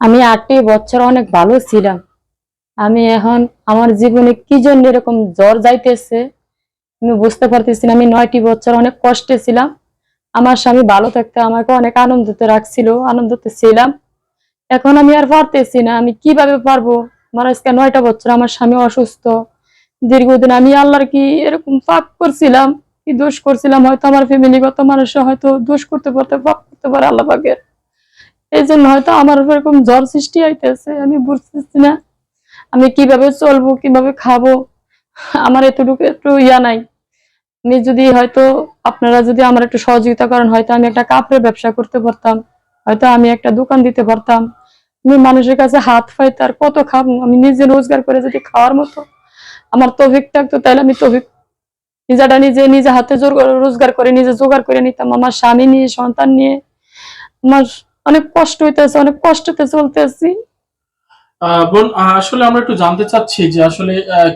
আমি আটটি বছর অনেক ভালো ছিলাম। আমি এখন আমার জীবনে কি জন্য এরকম জ্বর যাইতেছে, আমি বুঝতে পারতেছি আমি নয়টি বছর অনেক কষ্টে ছিলাম। আমার স্বামী ভালো থাকতে আমাকে অনেক আনন্দতে রাখছিল, আনন্দতে ছিলাম। এখন আমি আর পারতেছি না, আমি কীভাবে পারব? আমার আজকে নয়টা বছর আমার স্বামী অসুস্থ। দীর্ঘদিন আমি আল্লাহর কি এরকম পাপ করছিলাম, কি দোষ করছিলাম, হয়তো আমার ফ্যামিলিগত মানুষ হয়তো দোষ করতে পারতে, পাপ করতে পারে আল্লাহ পাকের। এই জন্য হয়তো আমার উপর এরকম জ্বর সৃষ্টি হইতেছে, আমি বুঝতেছি না। আমি কীভাবে চলবো, কীভাবে খাব? আমার এতটুকু একটু ইয়া নাই। আমি যদি হয়তো আপনারা যদি আমার একটু সহযোগিতা করেন, হয়তো আমি একটা কাপড়ের ব্যবসা করতে পারতাম, হয়তো আমি একটা দোকান দিতে পারতাম। আমি মানুষের কাছে হাত পাইতে আর কত খাব? আমি নিজে রোজগার করে যদি খাওয়ার মতো, আমার তভিক থাকতো, তাহলে আমি তভিক নিজেটা নিজে নিজে হাতে জোর রোজগার করে, নিজে জোগাড় করে নিতাম। আমার স্বামী নিয়ে, সন্তান নিয়ে, আমার অনেক কষ্ট হইতেছে অনেক কষ্টতে চলতেছি। বোন আসলে আমরা একটু জানতে চাচ্ছি যে আসলে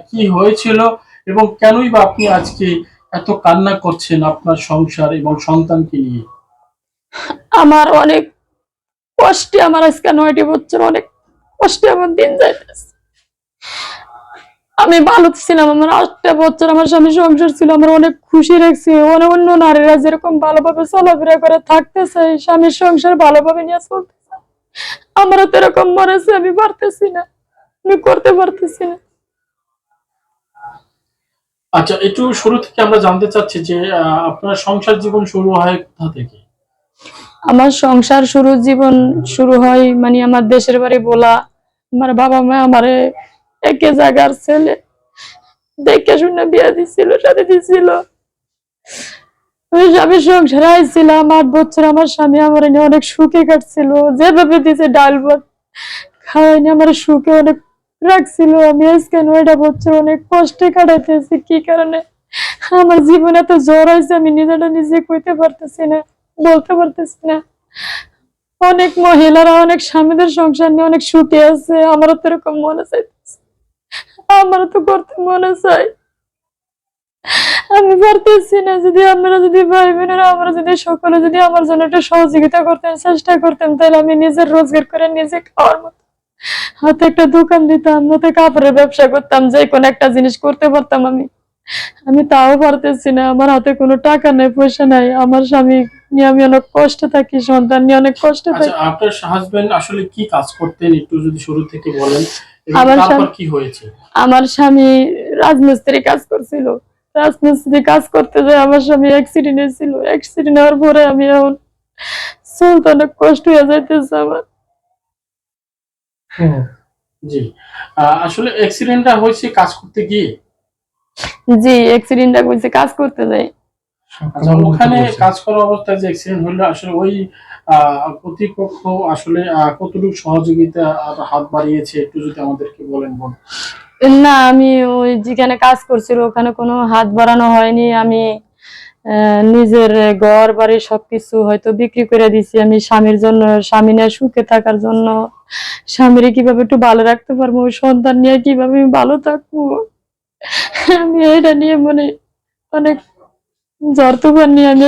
কি হয়েছিল এবং কেনই বা আপনি আজকে এত কান্না করছেন আপনার সংসার এবং সন্তানকে নিয়ে? আমার অনেক কষ্টে আমার আজকে নয়টি বছর অনেক কষ্টে আমার দিন যাইতেছে। আমি ভালো ছিলাম আমার আটটা বছর আমার স্বামী সংসার ছিল আমার অনেক খুশি রাখছি অনেক অন্য নারীরা যেরকম ভালোভাবে চলাফেরা করে থাকতে চাই স্বামীর সংসার ভালোভাবে নিয়ে চলতে আমারও তো এরকম মরেছে আমি পারতেছি না আমি করতে পারতেছি না। আচ্ছা একটু শুরু থেকে আমরা জানতে চাচ্ছি যে আপনার সংসার জীবন শুরু হয় কোথা থেকে? আমার সংসার শুরু জীবন শুরু হয় মানে আমার দেশের বাড়ি বলা আমার বাবা মা আমারে একে জায়গার ছেলে। দেখে শুনে বিয়ে দিছিল, সাথে দিছিল। আমি আট বছর আমার স্বামী আমার অনেক সুখে কাটছিল। যেভাবে দিছে ডাল ভাত খাওয়াইনি আমার সুখে অনেক রাখছিল। আমি বছর অনেক কষ্টে কাটাইতেছি, কি কারণে? আমার জীবনে এত জ্বর হয়েছে, আমি নিজেটা নিজে কইতে পারতেছি না, বলতে পারতেছি না। অনেক মহিলারা, অনেক স্বামীদের সংসার নিয়ে অনেক সুখে আছে, আমারও তো এরকম মনে চাইতেছে। আমারও তো করতে মনে চাই আমি পারতেছি না যদি আমরা যদি ভাই বোনেরা আমরা যদি সকলে যদি আমার জন্য একটু সহযোগিতা করতেন চেষ্টা করতেন তাহলে আমি নিজের রোজগার করে নিজে খাওয়ার মতো। হাতে একটা দোকান দিতাম হাতে কাপড়ের ব্যবসা করতাম যে কোনো একটা জিনিস করতে পারতাম আমি। আমি তাও পারতেছি না আমার হাতে কোনো টাকা নেই পয়সা নাই আমার স্বামী নিয়ে আমি অনেক কষ্টে থাকি সন্তান নিয়ে অনেক কষ্টে আচ্ছা থাকি। আপনার হাজবেন্ড আসলে কি কাজ করতেন একটু যদি শুরু থেকে বলেন। আমার স্বামী- কি হয়েছে? আমার স্বামী রাজমিস্ত্রি কাজ করছিল। রাজমিস্ত্রি কাজ করতে যায় আমার স্বামী অ্যাক্সিডেন্ট হয়েছিল অ্যাক্সিডেন্ট হওয়ার পরে আমি এখন চলতে অনেক কষ্ট হয়ে যাইতেছে আমার। জি। আহ, আসলে অ্যাক্সিডেন্টটা হয়েছে কাজ করতে গিয়ে? জি অ্যাক্সিডেন্টটা করছে কাজ করতে যাই আচ্ছা ওখানে কাজ করা অবস্থায় যে অ্যাক্সিডেন্ট হলো আসলে ওই আহ, কর্তৃপক্ষ আসলে কতটুকু সহযোগিতা আর হাত বাড়িয়েছে একটু যদি আমাদেরকে বলেন বোন না আমি ওই যেখানে কাজ করছিল ওখানে কোনো হাত বাড়ানো হয়নি। আমি আহ, নিজের ঘর বাড়ি সবকিছু হয়তো বিক্রি করে দিছি। আমি স্বামীর জন্য স্বামী নিয়ে সুখে থাকার জন্য। স্বামীরে কীভাবে একটু ভালো রাখতে পারব? ওই সন্তান নিয়ে কীভাবে আমি ভালো থাকব? আমি এটা নিয়ে মনে অনেক জ্বর তুফান নিয়ে আমি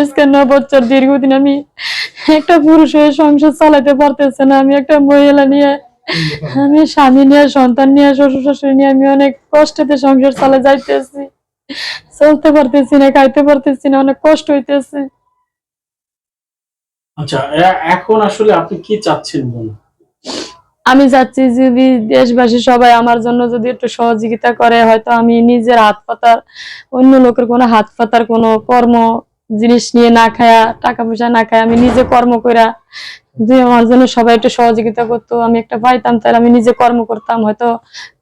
বছর, দীর্ঘদিন আমি একটা পুরুষ হয়ে সংসার চালাতে পারতেছে না। আমি একটা মহিলা নিয়ে, আমি স্বামী নিয়ে, সন্তান নিয়ে, শ্বশুর শাশুড়ি নিয়ে আমি অনেক কষ্টেতে সংসার চালা যাইতেছি। চলতে পারতেছি না, খাইতে পারতেছি না, অনেক কষ্ট হইতেছে। আচ্ছা এখন আসলে আপনি কি চাচ্ছেন বোন আমি চাচ্ছি যদি দেশবাসী সবাই আমার জন্য যদি একটু সহযোগিতা করে, হয়তো আমি নিজের হাত পাতার, অন্য লোকের কোনো হাত পাতার কোনো কর্ম জিনিস নিয়ে না খায়া, টাকা পয়সা না খায় আমি নিজে কর্ম করা যদি আমার জন্য সবাই একটু সহযোগিতা করতো, আমি একটা পাইতাম, তাহলে আমি নিজে কর্ম করতাম, হয়তো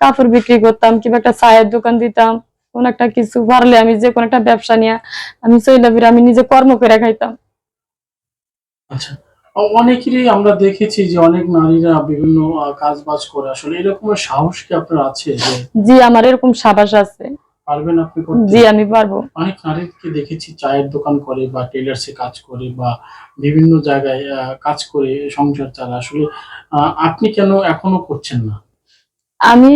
কাপড় বিক্রি করতাম, কিংবা একটা চায়ের দোকান দিতাম, কোন একটা কিছু পারলে আমি যে কোনো একটা ব্যবসা নিয়ে আমি চইলা ফিরে আমি নিজে কর্ম করে খাইতাম। আচ্ছা। অনেকেরই আমরা দেখেছি যে অনেক নারীরা বিভিন্ন কাজ বাজ করে। আসলে এরকম সাহস কি আপনার আছে যে জি আমার এরকম সাবাস আছে। পারবেন আপনি করতে? জি আমি পারব। অনেক নারীকে দেখেছি চায়ের দোকান করে বা টেলার্সে কাজ করে বা বিভিন্ন জায়গায় কাজ করে সংসার চালায়। আসলে আপনি কেন এখনও করছেন না? আমি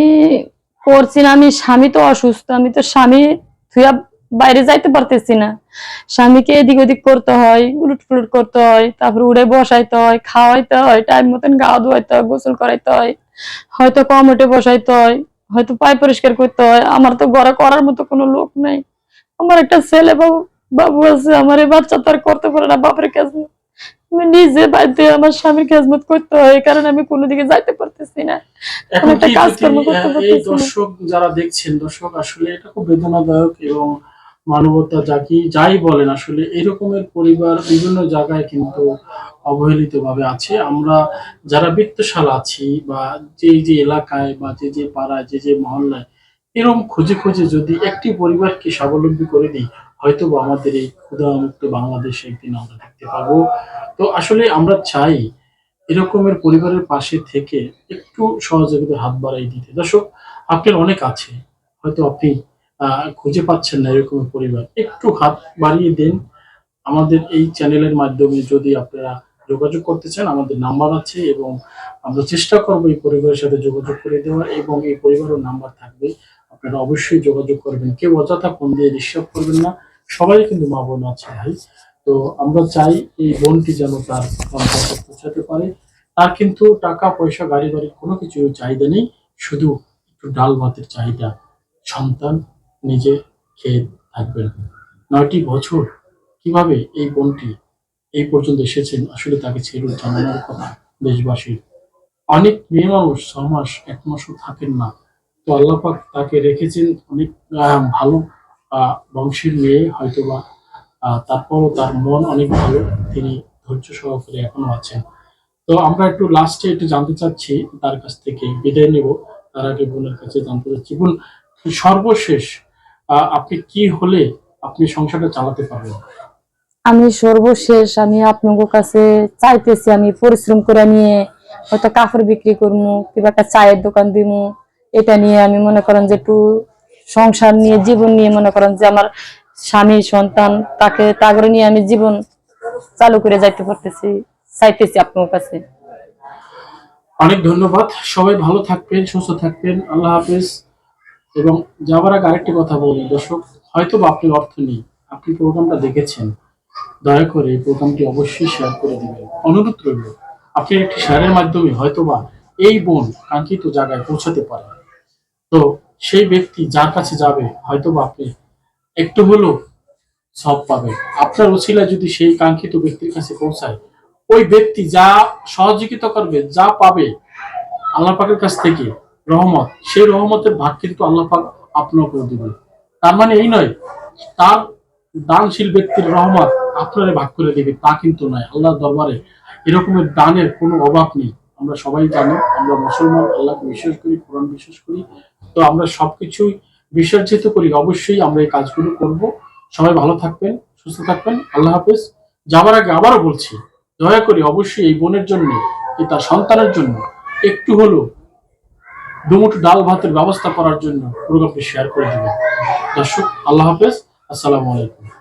করছি না। আমি স্বামী তো অসুস্থ। আমি তো স্বামী থুয়া বাইরে যাইতে পারতেছি না। স্বামীকে এদিক ওদিক করতে হয় উলুট ফুলুট করতে হয় তারপর উড়ে বসাইতে হয় খাওয়াইতে হয় টাইম মতন গা ধোয়াইতে হয় গোসল করাইতে হয় হয়তো কম উঠে বসাইতে হয় হয়তো পায় পরিষ্কার করতে হয়। আমার তো ঘরে করার মতো কোনো লোক নেই। আমার একটা ছেলে বাবু বাবু আছে আমার এই বাচ্চা তো আর করতে পারে না বাপের কাছে আমি নিজে বাড়িতে আমার স্বামীর খেজমত করতে হয় এই কারণে আমি কোনো দিকে যাইতে পারতেছি না। একটা কাজকর্ম করতে পারতেছি। দর্শক যারা দেখছেন দর্শক আসলে এটা খুব বেদনাদায়ক এবং মানবতা যাকে যাই বলেন আসলে, এরকমের পরিবার বিভিন্ন জায়গায় কিন্তু অবহেলিত ভাবে আছে। আমরা যারা বৃত্তশাল আছি বা যে যে এলাকায় বা যে যে পাড়ায়, যে যে মহল্লায় এরকম খুঁজে খুঁজে যদি একটি পরিবারকে স্বাবলম্বী করে দিই হয়তো বা আমাদের এই ক্ষুধামুক্ত বাংলাদেশে একদিন আমরা দেখতে পাবো। তো আসলে আমরা চাই এরকমের পরিবারের পাশে থেকে একটু সহযোগিতার হাত বাড়াই দিতে। দর্শক, আপনার অনেক আছে। হয়তো আপনি খুঁজে পাচ্ছেন না এরকম পরিবার। একটু হাত বাড়িয়ে দিন। আমাদের এই চ্যানেলের মাধ্যমে যদি আপনারা যোগাযোগ করতে চান, আমাদের নাম্বার আছে এবং আমরা চেষ্টা করব এই পরিবারের সাথে যোগাযোগ করে দেওয়ার এবং এই পরিবারের নাম্বার থাকবে। আপনারা অবশ্যই যোগাযোগ করবেন। কেউ অযথা ফোন দিয়ে ডিস্টার্ব করবেন না। সবাই কিন্তু মা বোন আছে, ভাই। তো আমরা চাই এই বোনটি যেন তার পৌঁছাতে পারে। তার কিন্তু টাকা, পয়সা গাড়ি বাড়ির কোনো কিছু চাহিদা নেই। শুধু একটু ডাল ভাতের চাহিদা। সন্তান নিজে খেয়ে থাকবেন। নয়টি বছর কীভাবে এই বোনটি এই পর্যন্ত এসেছেন আসলে তাকে ছেড়ে জানানোর কথা দেশবাসীর। অনেক মেয়ে মানুষ ছ মাস, এক মাসও থাকেন না। তো আল্লাপাক তাকে রেখেছেন অনেক ভালো বংশের মেয়ে হয়তোবা। তারপরও তার মন অনেক ভালো, তিনি ধৈর্য সহকারে এখনও আছেন। তো আমরা একটু লাস্টে একটু জানতে চাচ্ছি, তার কাছ থেকে বিদায় নেব। তার আগে বোনের কাছে জানতে চাচ্ছি। বোন, সর্বশেষ আপনি কি হলে আপনি সংসারটা চালাতে পারবেন? আমি সর্বশেষ আমি আপনাদের কাছে চাইতেছি আমি পরিশ্রম করে নিয়ে হয়তো কাপড় বিক্রি করব কিংবা একটা চায়ের দোকান দিব এটা নিয়ে আমি মনে করেন যে একটু সংসার নিয়ে জীবন নিয়ে মনে করেন যে আমার স্বামী সন্তান তাকে তাগরে নিয়ে আমি জীবন চালু করে যাইতে পারতেছি চাইতেছি আপনার কাছে। অনেক ধন্যবাদ। সবাই ভালো থাকবেন সুস্থ থাকবেন। আল্লাহ হাফেজ। এবং যাবার আগে আরেকটি কথা বলি, দর্শক হয়তো বা আপনি অর্থ নেই। আপনি প্রোগ্রামটা দেখেছেন। দয়া করে এই প্রোগ্রামটি অবশ্যই শেয়ার করে দিবেন। অনুরোধ রইল, আপনি একটি শেয়ারের মাধ্যমে হয়তোবা এই বোন কাঙ্ক্ষিত জায়গায় পৌঁছাতে পারে তো সেই ব্যক্তি যার কাছে যাবে, হয়তোবা আপনি একটু হলেও সব পাবেন। আপনার উছিলা যদি সেই কাঙ্ক্ষিত ব্যক্তির কাছে পৌঁছায়, ওই ব্যক্তি যা সহযোগিতা করবে, যা পাবে, আল্লাহ পাকের কাছ থেকে রহমত। সেই রহমতের ভাগ কিন্তু আল্লাহ পাক আপনার করে দিবে তার মানে এই নয়, তার দানশীল ব্যক্তির রহমত আপনারে ভাগ করে দিবে, তা কিন্তু নয়। আল্লাহর দরবারে এরকমের দানের কোনো অভাব নেই। আমরা সবাই জানি, আমরা মুসলমান, আল্লাহকে বিশ্বাস করি, কোরআন বিশ্বাস করি। তো আমরা সবকিছুই বিসর্জিত করি, অবশ্যই আমরা এই কাজগুলো করব। সবাই ভালো থাকবেন, সুস্থ থাকবেন। আল্লাহ হাফেজ। যাবার আগে আবারও বলছি, দয়া করে অবশ্যই এই বোনের জন্য, এই তার সন্তানের জন্য, একটু হলেও দুমুঠো ডাল ভাতের ব্যবস্থা করার জন্য প্রোগ্রামটি শেয়ার করে দেবেন দর্শক, আল্লাহ হাফেজ, আসসালামু আলাইকুম।